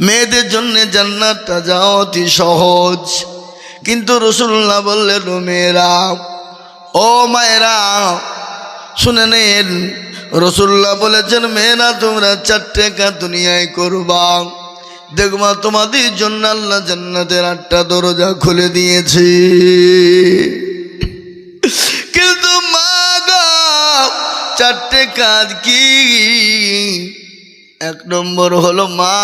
মেয়েদের জন্য জান্নাতটা যাওয়া অতি সহজ। কিন্তু রসুল্লাহ বললেন মেয়েরা, ও মায়েরা, শুনে নেন। রসুল্লাহ বলেছেন, মেয়েরা, তোমরা চারটে কাজ দুনিয়ায় করবা। দেখবা, তোমাদের জন্য আল্লাহ জান্নাতের আটটা দরজা খুলে দিয়েছে। কিন্তু মা গো, চারটে কাজ কি? এক নম্বর হলো মা,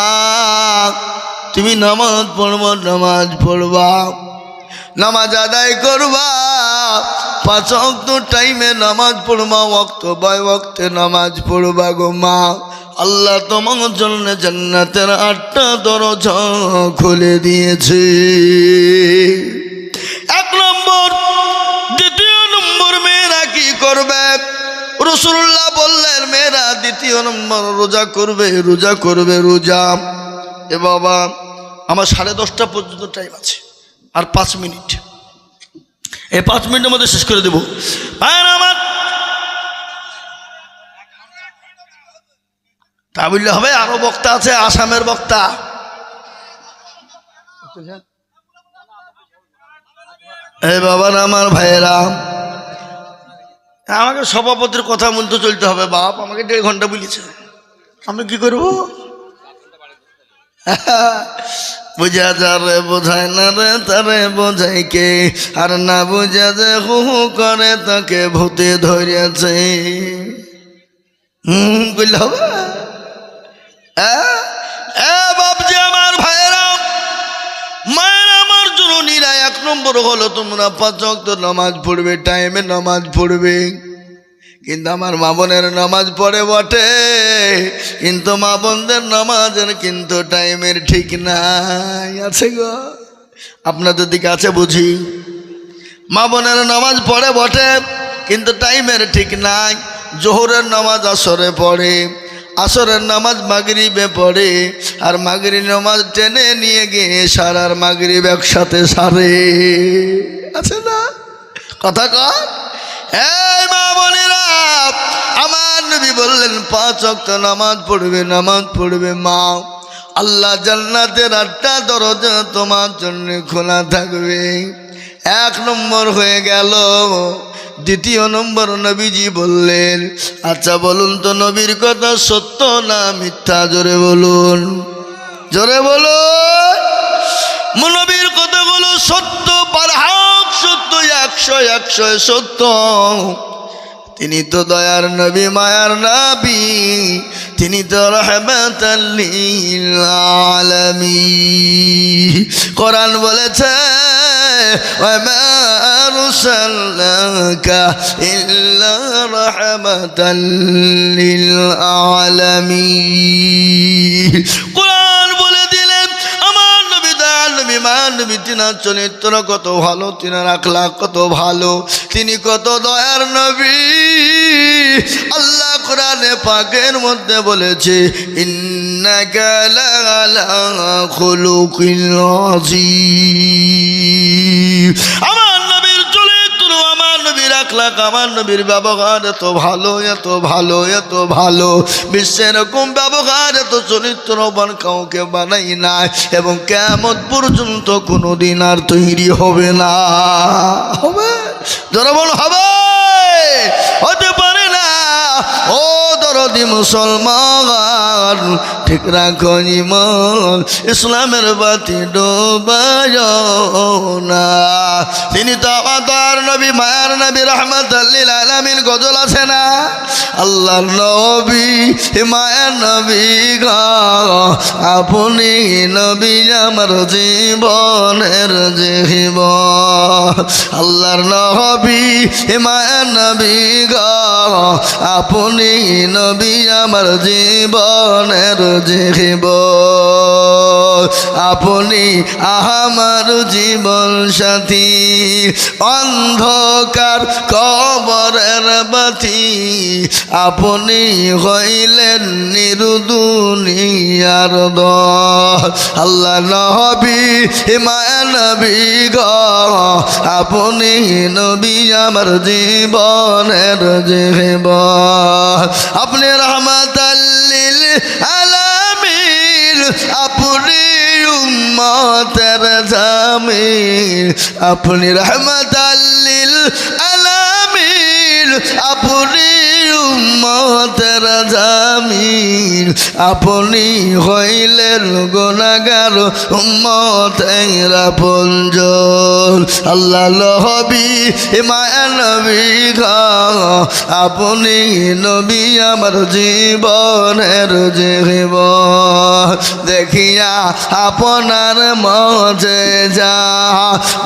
তুমি নামাজ পড়বা নামাজ পড়বা, নামাজ আদায় করবা। পাঁচ অক্ত টাইমে নামাজ পড়বা ওক্ত বাই ওক্তে নামাজ পড়বা গো মা। আল্লাহ তোমার জন্য জান্নাতের আটটা দরজা খুলে দিয়েছে। এক নম্বর, দ্বিতীয় নম্বর মেয়েরা কি করবে? রসুল্লাহ বললেন, মেয়েরা, দ্বিতীয় নম্বর রোজা করবে রোজা করবে, রোজা। এ বাবা, আমার সাড়ে দশটা পর্যন্ত টাইম আছে, আর পাঁচ মিনিট। এই পাঁচ মিনিটের মধ্যে শেষ করে দেবো। আমার। তা বললে হবে, আরও বক্তা আছে, আসামের বক্তা। এই বাবার আমার ভাইয়েরা। আমাকে সভাপতির কথা মতো চলতে হবে, বাপ আমাকে দেড় ঘণ্টা বলেছে। আমি কি করব? বুঝা যারে বোঝায় না রে তারে বোঝাই কে? আর না বুঝা যে হু হু করে তাকে ভূতে ধরেছে। হুম, বুঝলে হবে? এ নম্বর হলো, তোমরা পাঁচ নামাজ পড়বে, টাইমে নামাজ পড়বে। কিন্তু আমার মা বোনের নামাজ পড়ে বটে, কিন্তু মা বোনদের নামাজের কিন্তু টাইমের ঠিক নাই। আছে গো, আপনাদের দিকে আছে বুঝি? মা বোনের নামাজ পড়ে বটে, কিন্তু টাইমের ঠিক নাই, জোহরের নামাজ আসরে পড়ে। আসরের নামাজ মাগরিবে পড়ে, আর মাগরি নামাজ টেনে নিয়ে গিয়ে সারার মাগরিব একসাথে সারে। আছে না? কথা কর এই মা আমার নবী বললেন, পাঁচ অক্ত নামাজ পড়বে নামাজ পড়বে মা। আল্লাহ জান্নাতের আটটা দরজা তোমার জন্য খোলা থাকবে। এক নম্বর হয়ে গেল দ্বিতীয় নম্বর নবীজি বললেন আচ্ছা বলুন তো, নবীর কথা সত্য না মিথ্যা? জোরে বলুন। জোরে বলুন। নবীর কথাগুলো সত্য পার হাত সত্য, একশো একশো, সত্য। তিনি তো দয়ার নবী মায়ার নবী। তিনি তো রহমত আলমী। কোরআন বলেছে কোরআন নবী তিনার চরিত্র কত ভালো তিনার আখলা কত ভালো। তিনি কত দয়ার নবী। আল্লাহ কোরআনে পাকের মধ্যে বলেছে আমার আখলাক আমার নবীর ব্যবহার এত ভালো এত ভালো এত ভালো। বিশ্বে এরকম ব্যবহার, এত চরিত্রবান কাউকে বানাই নাই এবং কেমন পর্যন্ত কোনোদিন আর তৈরি হবে না। হবে? জনবল বল, হবে? হতে পারে না। ও দরদি মুসলমান, ঠিক রাখো ইমান, ইসলামের বাতি না। তিনি তো আমাদের নবী, মায়ার নবী রহমত আল্লিল গজল আছে না? আল্লাহ নবী মায়ার নবী গা, আপনি নবী আমার জীবনের জীবন আল্লাহর নবী মায়ার নবী গা, আপনি নবী আমার জীবনের জীবন আপনি আমার জীবন সাথী। অন্ধকার কবরের বাতি। আপনি হইলেন নিরুদুনিয়ার দ আল্লাহ নবী মায়া নবী গ। আপনি নবী আমার জীবনের জীবন আপনি রহমত আলামিন আপনি উম্মতের জামিল আপনি রহমত আল্লিল আলামিন আপনি উম্মতের জামিল আপনি হইলেন গুণাগার উম্মতের পঞ্জল আল্লাহ লহবি মায়া নবী আপনি নবী আমার জীবনের জীব দেখিয়া আপনার মজে যা।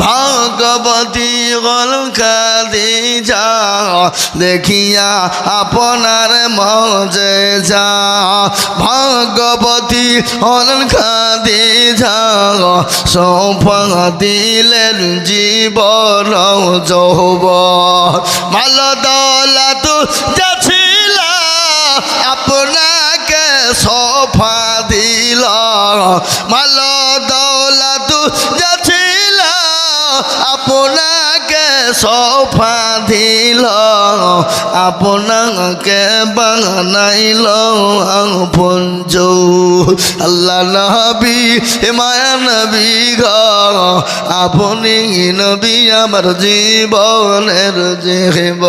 ভগবতী গলকা দি যা দেখিয়া আপনার মজে যা, ভগবতী অলকা দি যা সৌফা দিলেন জীবন যৌব মাল দৌলত যাছিল আপনাকে সফা দিল। মাল দৌলত যাছিল আপনাকে সফা দিল, আপনাকে বানাইল পঞ্চ আল্লাহ নবী মায়া নবী গ, আপনি নবী আমার জীবনের জীব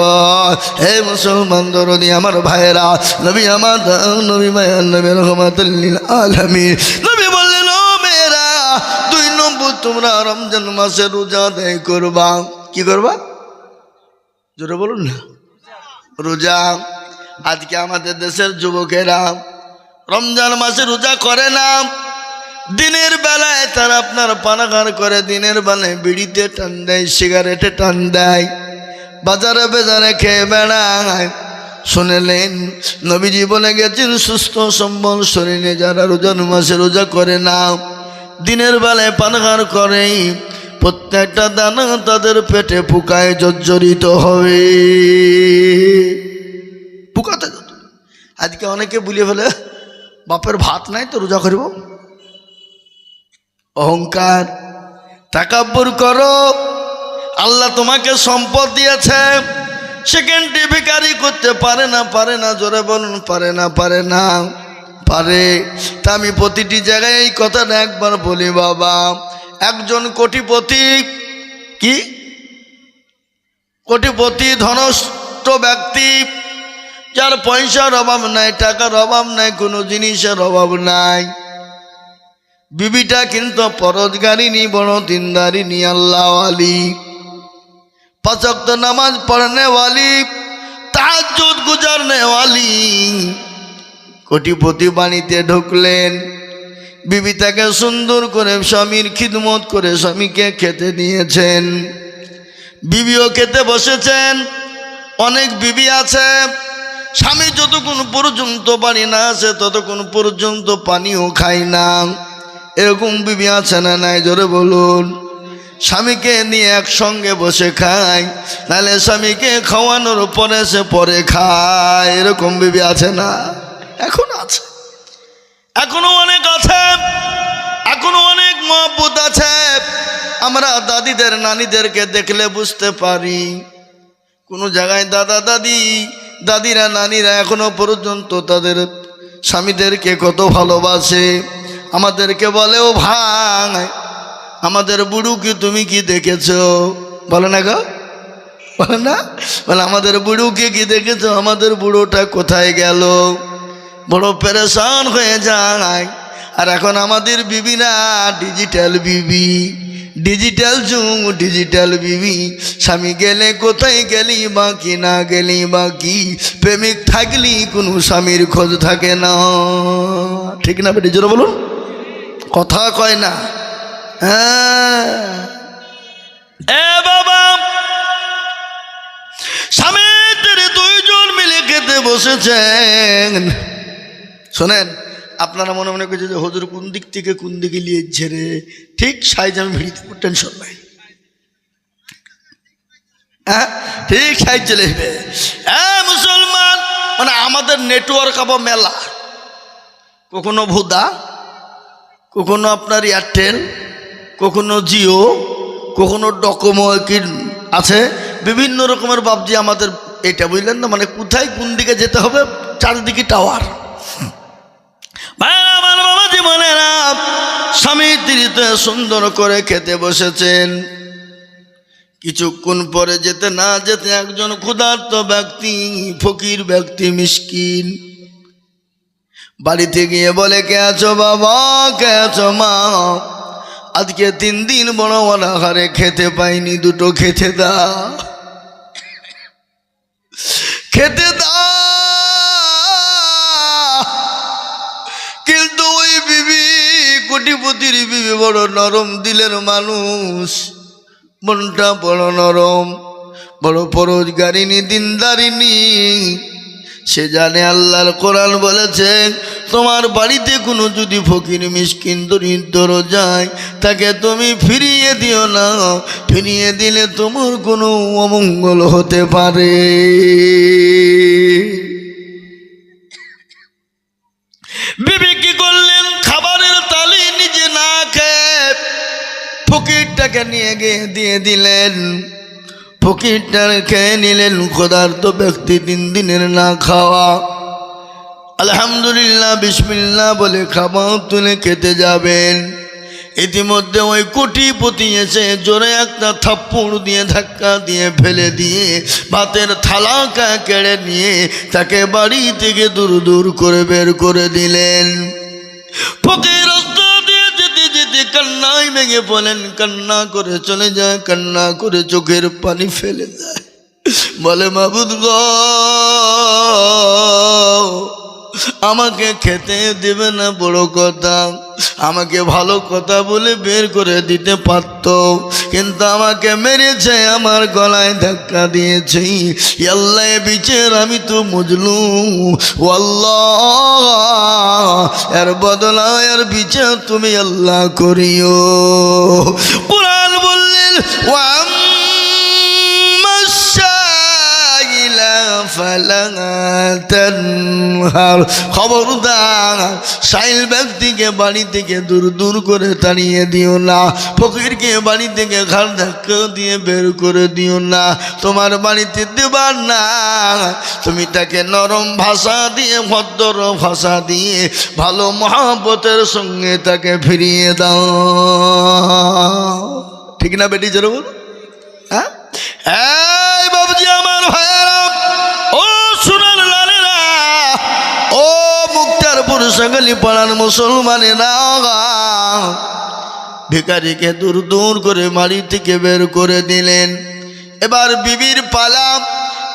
হে মুসলমান দরদি, আমার ভাইরা নবী আমার নবী মায়া নবী রহমাতুল্লিল আলমী তোমরা রমজান মাসে রোজা দেয় করবা। কি করবা? জোরে বলুন না। রোজা। আজকে আমাদের দেশের যুবকেরা রমজান মাসে রোজা করে না। দিনের বেলায় তারা আপনার পানাগার করে, দিনের বেলায় বিড়িতে টান দেয়, সিগারেটে টান দেয়, বাজারে বেজারে খেয়ে বেড়ায়। শুনেলেন নবীজি বলে গেছেন, সুস্থ, সম্বল শরীরে যারা রোজান মাসে রোজা করে না দিনের বেলায় পানাগার করে, প্রত্যেকটা দানা তাদের পেটে পোকায় জর্জরিত হবে। পোকাতে। আজকে অনেকে বুলিয়ে ফেলে, বাপের ভাত নাই তো, রোজা করিব। অহংকার। তাকাব্বর করো। আল্লাহ তোমাকে সম্পদ দিয়েছে। সেকেন্ডে ভিকারি করতে পারে না পারে না, জোরে বলুন, পারে না পারে না। পারে। তা আমি প্রতিটি জায়গায় এই কথাটা একবার বলি, বাবা। একজন কোটিপতি কি? কোটিপতি, ধনস্থ ব্যক্তি, যার পয়সার অভাব নাই, টাকার অভাব নাই, কোনো জিনিসের অভাব নাই। বিবিটা কিন্তু পরজগারিনী বড় দিনদারিনী আল্লাহ আলী। পাচক নামাজ পড়নেওয়ালি তাজুদ গুজারনেওয়ালি কোটিপতি বাণীতে ঢুকলেন। বিবি তাকে সুন্দর করে স্বামীর খিদমত করে স্বামীকে খেতে দিয়েছেন। বিবিও খেতে বসেছেন। অনেক বিবি আছে। স্বামী যতক্ষণ পর্যন্ত পানি না আসে, ততক্ষণ পর্যন্ত পানিও খায় না। এরকম বিবি আছে না নাই? জোরে বলুন। স্বামীকে নিয়ে একসঙ্গে বসে খায়, নাহলে স্বামীকে খাওয়ানোর পরে সে পরে খায়। এরকম বিবি আছে না? এখন আছে। এখনও অনেক আছে, এখনও অনেক মহব্বত আছে। আমরা দাদিদের, নানিদেরকে দেখলে বুঝতে পারি। কোনো জায়গায় দাদা, দাদি, দাদিরা, নানিরা এখনও পর্যন্ত তাদের স্বামীদেরকে কত ভালোবাসে। আমাদেরকে বলেও ভাই, আমাদের বুড়ু কি তুমি কি দেখেছ? বলো না গো। বলে না? বলে, আমাদের বুড়ুকে কি দেখেছ? আমাদের বুড়োটা কোথায় গেল? বড় পেরেশান হয়ে যায়। আর এখন আমাদের বিবিরা ডিজিটাল বিবি। ডিজিটাল যুগ ডিজিটাল বিবি। স্বামী গেলে কোথায় গেলি বা কি না গেলি বা কি প্রেমিক থাকলি, কোনো স্বামীর খোঁজ থাকে না। ঠিক না বেটি, জোরে বলুন। কথা কয় না। হ্যাঁ। এ বাবা স্বামীদের দুইজন মিলে খেতে বসেছেন। শোনেন, আপনারা মনে মনে করছে যে হজুর কোন দিক থেকে কোন দিকে লিয়েছে রে? ঠিক সাইজ আমি ভিড়িতে টেনশন নাই হ্যাঁ? ঠিক সাইজ চলে আসবে হ্যাঁ মুসলমান মানে আমাদের নেটওয়ার্ক আবার মেলা। কখনো ভোদা, কখনো আপনার এয়ারটেল, কখনো জিও, কখনো ডকোমো কি আছে? বিভিন্ন রকমের বাবজি আমাদের, এটা বুঝলেন না? মানে কোথায় কোন দিকে যেতে হবে? চারিদিকে টাওয়ার স্বামী তিরিতে সুন্দর করে খেতে বসেছেন। কিছুক্ষণ পরে যেতে না যেতে একজন ক্ষুধার্ত ব্যক্তি, ফকির ব্যক্তি মিসকিন বাড়িতে গিয়ে বলে, কে আছো বাবা? কে আছো মা? আজকে তিন দিন বড় অনাহারে খেতে পাইনি দুটো খেতে দা। খেতে দাও কোটিপতির বিবি বড় নরম, দিলের মানুষ। মনটা বড় নরম, বড় পরোজগারিনী, দিনদারিনী। সে জানে আল্লাহর কোরআন বলেছে, তোমার বাড়িতে কোনো যদি ফকির, মিসকিন, দরিদ্র যায়, তাকে তুমি ফিরিয়ে দিও না। ফিরিয়ে দিলে তোমার কোনো অমঙ্গল হতে পারে। বিবি কি ফকিরটাকে নিয়ে গিয়ে দিয়ে দিলেন। ফকিরটার খেয়ে নিলেন ক্ষুধার্ত ব্যক্তি তিন দিনের না খাওয়া। আলহামদুলিল্লাহ, বিসমিল্লাহ বলে খাবার তুলে খেতে যাবেন। ইতিমধ্যে ওই কোটিপতি এসে জোরে একটা থাপ্পড় দিয়ে ধাক্কা দিয়ে ফেলে দিয়ে ভাতের থালাকা কেড়ে নিয়ে তাকে বাড়ি থেকে দূর দূর করে বের করে দিলেন। ফকির যেতে যেতে কান্নায় ভেঙে বলেন কান্না করে চলে যায়, কান্না করে চোখের পানি ফেলে দেয় বলে, মাবুদ গ আমাকে খেতে দেবে না বড় কথা। আমাকে ভালো কথা বলে বের করে দিতে পারত। কিন্তু আমাকে মেরেছে, আমার গলায় ধাক্কা দিয়েছে। আল্লাহ বিচার আমি তো মুজলু আল্লাহ, এর বদলা এর বিচার তুমি আল্লাহ করিও। কোরআন বললেন ওয়াম খবরদার সাইল ব্যক্তিকে বাড়ি থেকে দূর দূর করে তাড়িয়ে দিও না। ফকিরকে বাড়ি থেকে ধাক্কা দিয়ে বের করে দিও না। তোমার বাড়িতে দেবার না। তুমি তাকে নরম ভাষা দিয়ে, ভদ্র ভাষা দিয়ে, ভালো মহাব্বতের সঙ্গে তাকে ফিরিয়ে দাও। ঠিক না বেটি, জোর বল। হ্যাঁ? এই বাবুজি, আমার ভাইয়েরা। মুক্তার পুরুষাগলি পাড়ার মুসলমানেরা ভিকারিকে দূর দূর করে মারি থেকে বের করে দিলেন। এবার বিবির পালা।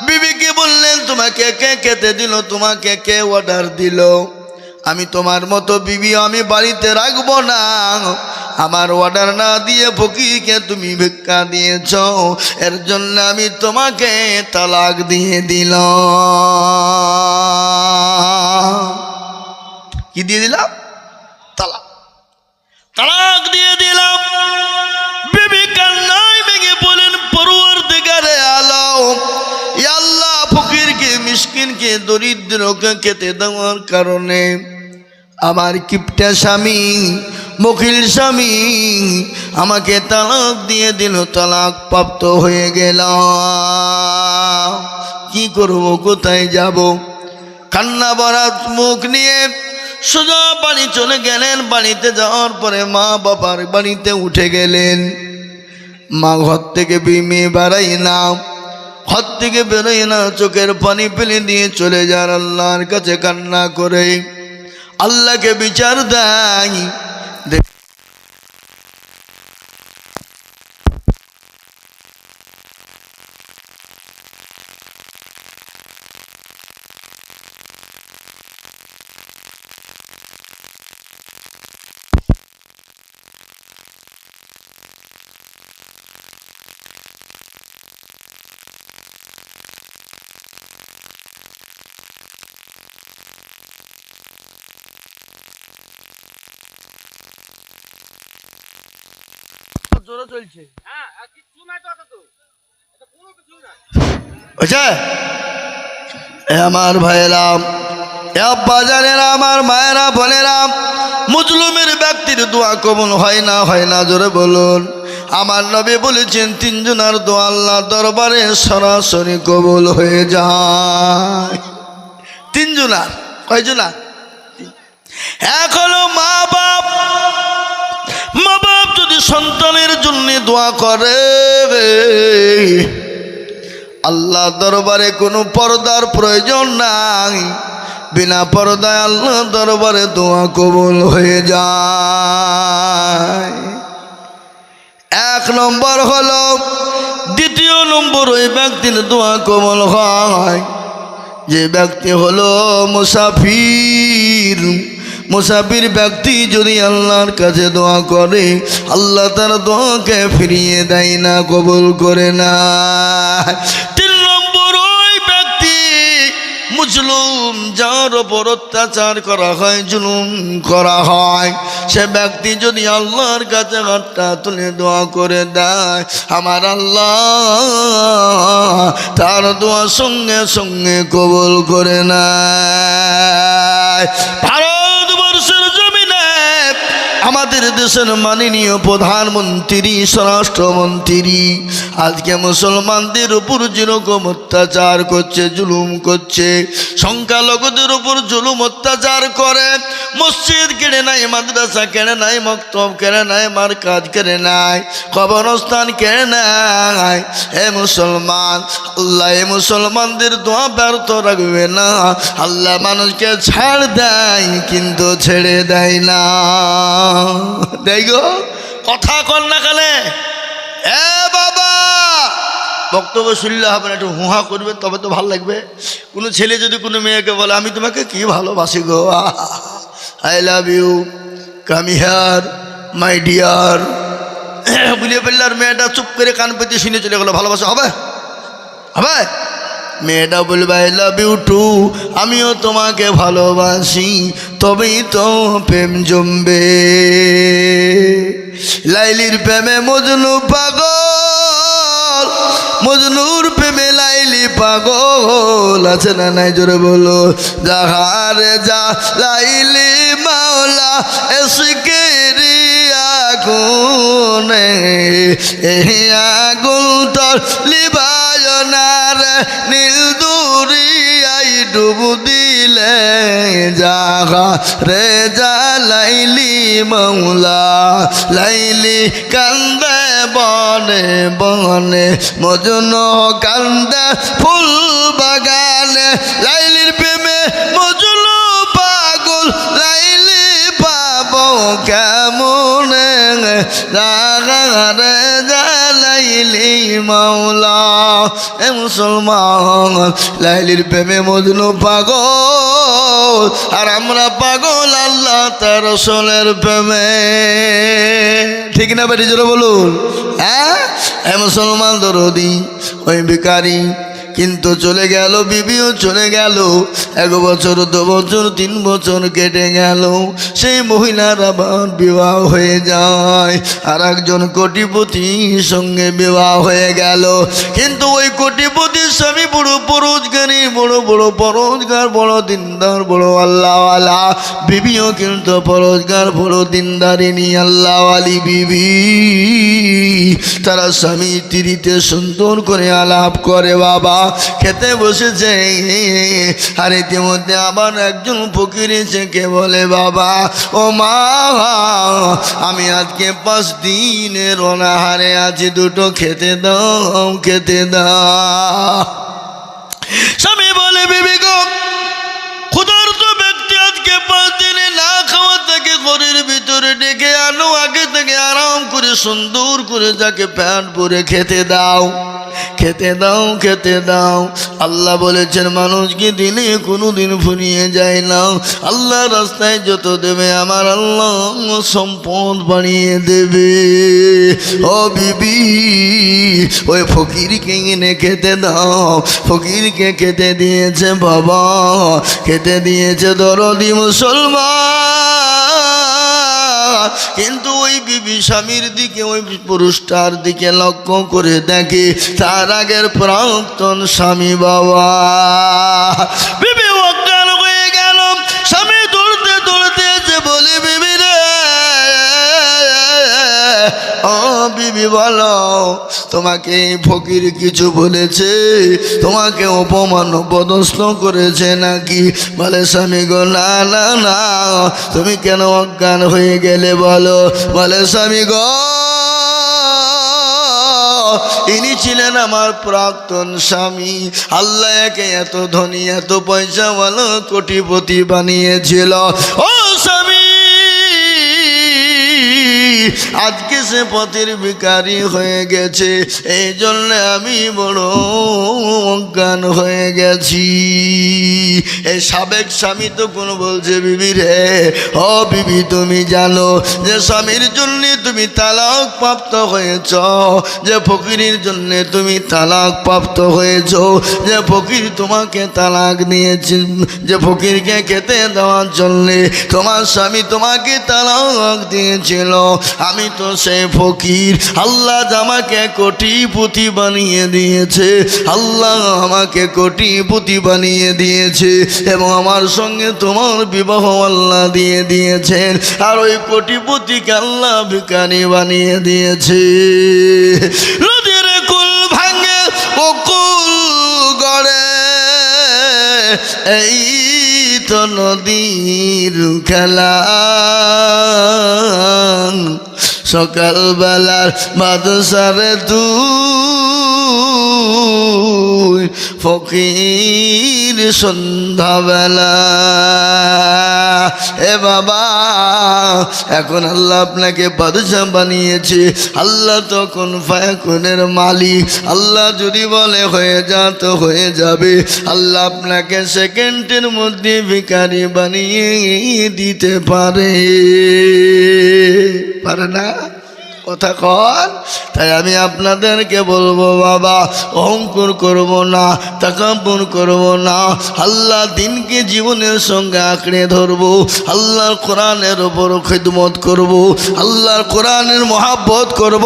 বিবিকে বললেন, তোমাকে কে খেতে দিল? তোমাকে কে অর্ডার দিল? আমি তোমার মতো বিবি আমি বাড়িতে রাখব না। আমার অর্ডার না দিয়ে ফকিরকে তুমি ভিক্ষা দিয়েছ। এর জন্য আমি তোমাকে তালাক দিয়ে দিলাম। কি দিয়ে দিলাম? তালাক। তালাক দিয়ে দিলাম। বিবি কান্নায় ভেঙে বলেন পড়ুয়ার দিগারে আলো এ আল্লাহ ফকিরকে, মিসকিনকে, দরিদ্রকে খেতে দেওয়ার কারণে আমার কিপটা স্বামী মকিল স্বামী আমাকে তালাক দিয়ে দিল তালাক প্রাপ্ত হয়ে গেল কি করব, কোথায় যাব? কান্না বরাত মুখ নিয়ে সোজা বাড়ি চলে গেলেন। বাড়িতে যাওয়ার পরে মা বাবার বাড়িতে উঠে গেলেন। মা ঘর থেকে বিমে বেড়াই না ঘর থেকে বেরোয় না চোখের পানি ফেলে দিয়ে চলে যার আল্লাহর কাছে কান্না করে। আল্লাহকে বিচার দেয়। জোরে চলছে। বুঝছে আমার ভাইয়েরাম এ বাজারের আমার মায়েরা বোনেরাম মুজলুমের ব্যক্তির দোয়া কবল হয় না হয় না জোরে বলুন। আমার নবী বলেছেন তিনজনের দোয়া আল্লাহ দরবারে সরাসরি কবল হয়ে যায়। তিনজনার কয়জনার? এক হলো মা যদি সন্তানের জন্য দোয়া করে। আল্লাহ দরবারে কোনো পর্দার প্রয়োজন নাই। বিনা পর্দায় আল্লাহ দরবারে দোয়া কবুল হয়ে যায়। এক নম্বর হল, দ্বিতীয় নম্বর ওই ব্যক্তির দোয়া কবল হয়। যে ব্যক্তি হলো মুসাফির। মুসাফির ব্যক্তি যদি আল্লাহর কাছে দোয়া করে, আল্লাহ তার দোয়াকে ফিরিয়ে দেয় না, কবুল করে না। তিন নম্বর ওই ব্যক্তি, মুসলুম, যার ওপর অত্যাচার করা হয়, জুলুম করা হয়, সে ব্যক্তি যদি আল্লাহর কাছে হাতটা তুলে দোয়া করে দেয়, আমার আল্লাহ তার দোয়া সঙ্গে সঙ্গে কবুল করে ভারতবর্ষের জমিনে আমাদের দেশের মাননীয় প্রধানমন্ত্রী, স্বরাষ্ট্রমন্ত্রী, আজকে মুসলমানদের উপর যেরকম অত্যাচার করছে, জুলুম করছে, সংখ্যালঘুদের উপর জুলুম অত্যাচার করে, মসজিদ কেড়ে নাই মাদ্রাসা কেড়ে নাই মক্তব কেড়ে নাই মার কাজ কেড়ে নাই কবরস্থান কেড়ে নাই হে মুসলমান, আল্লাহ এ মুসলমানদের দোয়া ব্যর্থ রাখবে না। আল্লাহ মানুষকে ছাড় দেয়, কিন্তু ছেড়ে দেয় না। দেয় গো। কথা কর না কালে এ বাবা! বক্তব্য শুনলে হবে না, একটু হুহা করবে, তবে তো ভালো লাগবে। কোনো ছেলে যদি কোনো মেয়েকে বলে, আমি তোমাকে কি ভালোবাসি গো? I love you, come here, my dear. বুলিয়ে ফেললে আর মেয়েটা চুপ করে কান পেতে শুনে চলে গেলো, ভালোবাসা হবে? হবে? মেয়েটা বলবে আই লাভ ইউ টু আমিও তোমাকে ভালোবাসি। তবেই তো প্রেম জমবে। লাইলির প্রেমে মজনু পাগল, মজনুর প্রেমে লাইলি পাগল। আছে না নাই জোরে বলো, যাহারে যা লাইলি মাওলা, এসকে আগুনে এই আগুন তোর লিবায়নার নীল দুরিয়াই ডুবু দিলে জাগা। রে যা লাইলি মৌলা, লাইলি কান্দে বনে বনে, মজন কান্দে ফুল বাগানে। লাইলির প্রেমে মজুন পাগল, লাইলি পাব কেমনে? জাগারে জালাইলি মাওলা, এ মুসলমান, লাইলির প্রেমে মজনু পাগল, আর আমরা পাগল আল্লাহ তার সোনের প্রেমে। ঠিক না বেটি, জোরে বলুন। হ্যাঁ? এ মুসলমান দরদি, ওই ভিকারি কিন্তু চলে গেল, বিবিও চলে গেল। এক বছর, দু বছর, তিন বছর কেটে গেল। সেই মহিলার আবার বিবাহ হয়ে যায়। আর একজন কোটিপতির সঙ্গে বিবাহ হয়ে গেল। কিন্তু ওই কোটিপতির স্বামী বড় পরোজগারি, বড় বড় পরোজগার, বড় দিনদার, বড় আল্লাহওয়ালা। বিবিও কিন্তু পরোজগার, বড় দিনদারিনী আল্লাহওয়ালি বিবি। তারা স্বামী স্ত্রীতে সুন্দর করে আলাপ করে বাবা। খেতে বসেছে। আর ইতিমধ্যে আবার একজন ফকির এসে কে বলে, বাবা, ও মা, আমি আজকে পাঁচ দিনের অনাহারে আছি, দুটো খেতে দাও খেতে দাও। স্বামী বলে, বিবি গো, ক্ষুধার্ত ব্যক্তি আজকে পাঁচ দিনে না খাওয়া থেকে ঘরের ভিতরে ডেকে আনো, আগে থেকে সুন্দর করে যাকে প্যান্ট পরে খেতে দাও। খেতে দাও খেতে দাও। আল্লাহ বলেছেন, মানুষকে দিলে কোনো দিন ফুরিয়ে যায় না। আল্লাহ রাস্তায় যত দেবে, আমার আল্লাহ সম্পদ বানিয়ে দেবে। ও বিবি, ওই ফকিরকে এনে খেতে দাও। ফকিরকে খেতে দিয়েছে বাবা, খেতে দিয়েছে দরদি মুসলমান। কিন্তু ওই বিবি স্বামীর দিকে, ওই পুরুষটার দিকে লক্ষ্য করে দেখে তার আগের প্রাক্তন স্বামী বাবা। বিবি অজ্ঞান হয়ে গেল। স্বামী দৌড়তে দৌড়তে যে বলে, বিবি বিবি বলো, তোমাকে ফকির কিছু বলেছে? তোমাকে অপমান পদস্থ করেছে নাকি? বলে, স্বামী গো, না না না। তুমি কেন অজ্ঞান হয়ে গেলে বলো? বলে, স্বামী গো, ইনি ছিলেন আমার প্রাক্তন স্বামী। আল্লাহ একে এত ধনী, এত পয়সা ভালো কোটিপতি বানিয়েছিল। ও স্বামী সে পথের ভিকারি হয়ে গেছে। এই জন্য আমি বড় অজ্ঞান হয়ে গেছি। এই সাবেক স্বামী তো কোন বলছে, বিবি রে ও বিবি, তুমি জানো যে স্বামীর জন্য তুমি তালাক প্রাপ্ত হয়েছ, যে ফকিরের জন্য তুমি তালাক প্রাপ্ত হয়েছ, যে ফকির তোমাকে তালাক দিয়েছে, যে ফকিরকে খেতে দেওয়ার জন্যে তোমার স্বামী তোমাকে তালাক দিয়েছিল। আমি তো সে ফকির। আল্লাহ আমাকে কোটিপতি বানিয়ে দিয়েছে। আল্লাহ আমাকে কোটিপতি বানিয়ে দিয়েছে এবং আমার সঙ্গে তোমার বিবাহ আল্লাহ দিয়ে দিয়েছেন। আর ওই কোটিপতিকে আল্লাহ ভিকারি বানিয়ে দিয়েছে। নদীর কুল ভাঙে ও কুল গড়ে। এই তো নদীর খেলা। সকালবেলার বাদশারে তুই ফকির সন্ধ্যাবেলা। এ বাবা, এখন আল্লাহ আপনাকে বাদশাহ বানিয়েছে। আল্লাহ তখন ফায়াকুনের মালিক। আল্লাহ যদি বলে হয়ে যা তো হয়ে যাবে। আল্লাহ আপনাকে সেকেন্ডের মধ্যে ভিকারি বানিয়ে দিতে পারে। পারে না? কথা কন, তাই আমি আপনাদেরকে বলব, বাবা, অহংকার করব না তাকাব্বর করব না, আল্লাহ দিনকে জীবনের সঙ্গে আঁকড়ে ধরবো, আল্লাহর কোরআনের ওপর খেদমত করব, আল্লাহর কোরআনের মহাব্বত করব,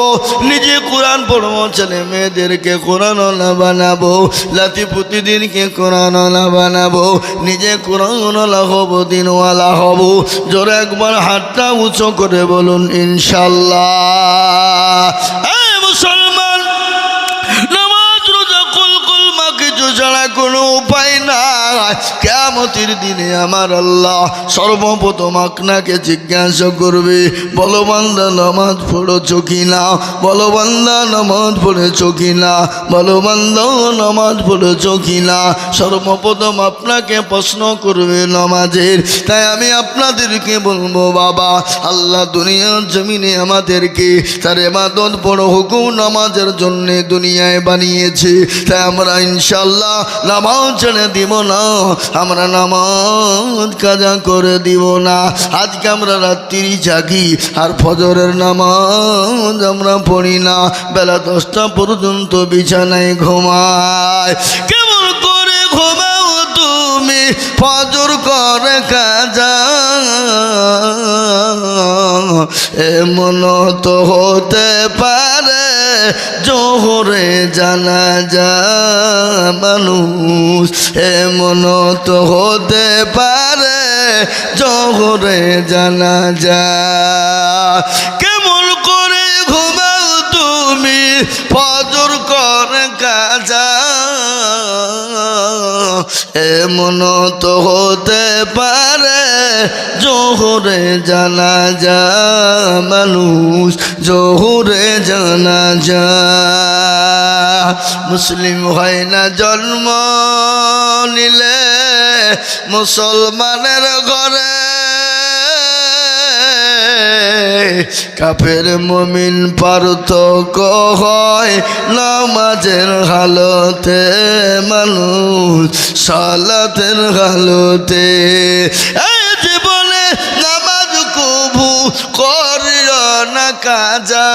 নিজে কোরআন পড়ব, ছেলে মেয়েদেরকে কোরআনওয়ালা বানাবো লাতি প্রতিদিনকে কোরআনওয়ালা বানাবো, নিজে কোরআনওয়ালা হব, দিনওয়ালা হব, জোরে একবার হাতটা উঁচু করে বলুন, ইনশাল্লাহ। মুসলমান নামাজ রোজা কুল কুল মা কিছু ছাড়া কোনো উপায় নাই। কেমতির দিনে আমার আল্লাহ সর্বপ্রথম আপনাকে জিজ্ঞাসা করবে, বলো বান্দা, নামাজ পড়েছো কিনা? বলো বান্দা, নামাজ পড়েছো কিনা? বলো বান্দা, নামাজ পড়েছো কিনা? সর্বপ্রথম আপনাকে প্রশ্ন করবে নামাজের। তাই আমি আপনাদেরকে বলব, বাবা, আল্লাহ দুনিয়ার জমিনে আমাদেরকে তার এমাদত বড় হুকুম নামাজের জন্য দুনিয়ায় বানিয়েছে। তাই আমরা ইনশাল্লাহ নামাজ ছেড়ে দিব না। আমরা নামাজ কাজা করে দিব না। আজকে আমরা রাত্রি জাগি, আর ফজরের নামাজ আমরা পড়ি না। বেলা দশটা পর্যন্ত বিছানায় ঘুমায় কেমন করে ঘুমাও তুমি? ফজর করে কাজা। এমন তো হতে পারে জোহরে জানা যা মানুষ এমন তো হতে পারে জোহরে জানা যা কেমন করে ঘুমাও তুমি? এমন তো হতে পারে, জোহরে জানা যা মানুষ, জোহরে জানা যা মুসলিম হয় না জন্ম নিলে, মুসলমানের ঘরে কাফের মমিন পার্থক্য হয় নামাজের হালতে, মানুষ সালাতের হালতে। জীবনে নামাজ কবু করিও না কাজা।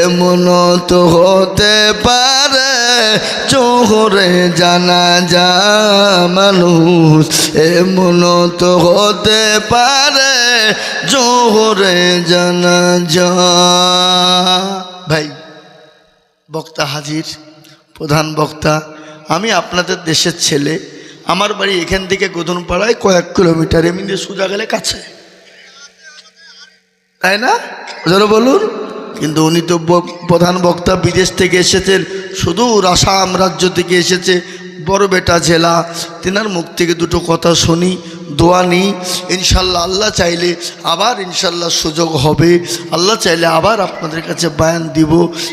এমন তো হতে পারে চোহরে জানা যা মানুষ এমন তো হতে পারে জোহরে জানা যা ভাই, বক্তা হাজির, প্রধান বক্তা, আমি আপনাদের দেশের ছেলে। আমার বাড়ি এখান থেকে গোধনপাড়ায় কয়েক কিলোমিটার, এমনি সোজা গেলে কাছে। তাই না? যারা বলুন। কিন্তু উনি তো প্রধান বক্তা বিদেশ থেকে এসেছেন, সুদূর আসাম রাজ্য থেকে এসেছে বড়বেটা জেলা। তেনার মুখ থেকে দুটো কথা শুনি, দোয়া নিই, ইনশাল্লাহ আল্লাহ চাইলে আবার ইনশাল্লাহ সুযোগ হবে। আল্লাহ চাইলে আবার আপনাদের কাছে বায়ান দিব।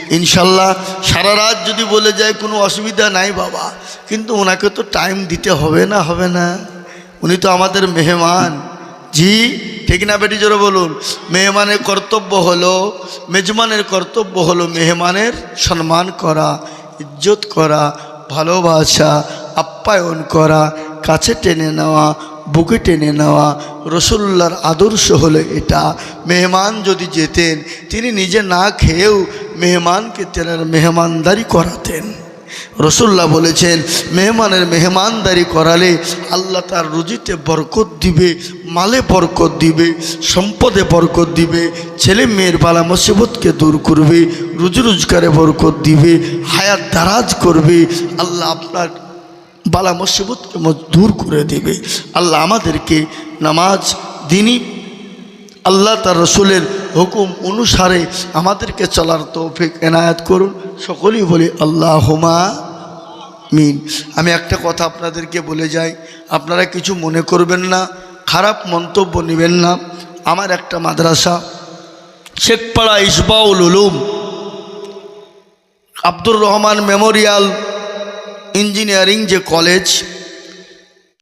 ইনশাল্লাহ সারা রাত যদি বলে যায়, কোনো অসুবিধা নাই বাবা। কিন্তু ওনাকে তো টাইম দিতে হবে না হবে না। উনি তো আমাদের মেহমান। জি, ঠিক না বেটি? জোরে বলুন। মেহমানের কর্তব্য হলো, মেজমানের কর্তব্য হলো মেহমানের সম্মান করা, ইজ্জত করা, ভালোবাসা, আপ্যায়ন করা, কাছে টেনে নেওয়া, বুকে টেনে নেওয়া। রসুল্লার আদর্শ হলো এটা। মেহমান যদি যেতেন, তিনি নিজে না খেয়েও মেহমানকে তেনার মেহমানদারি করাতেন। রসুল্লাহ বলেছেন, মেহমানের মেহমানদারি করালে আল্লাহ তার রুজিতে বরকত দিবে, মালে বরকত দিবে, সম্পদে বরকত দিবে, ছেলে মেয়ের বালা মুসিবতকে দূর করবে, রুজি রোজগারে বরকত দিবে, হায়াত দারাজ করবে, আল্লাহ আপনার বালা মুসিবতকে দূর করে দিবে। আল্লাহ আমাদেরকে নামাজ দিনই আল্লাহ তার রসুলের হুকুম অনুসারে আমাদেরকে চলার তৌফিক এনায়াত করুন। সকলেই বলি আল্লাহ হুমা মিন আমি একটা কথা আপনাদেরকে বলে যাই, আপনারা কিছু মনে করবেন না, খারাপ মন্তব্য নেবেন না। আমার একটা মাদ্রাসা, শেখপাড়া ইসবাউল উলুম, আব্দুর রহমান মেমোরিয়াল ইঞ্জিনিয়ারিং যে কলেজ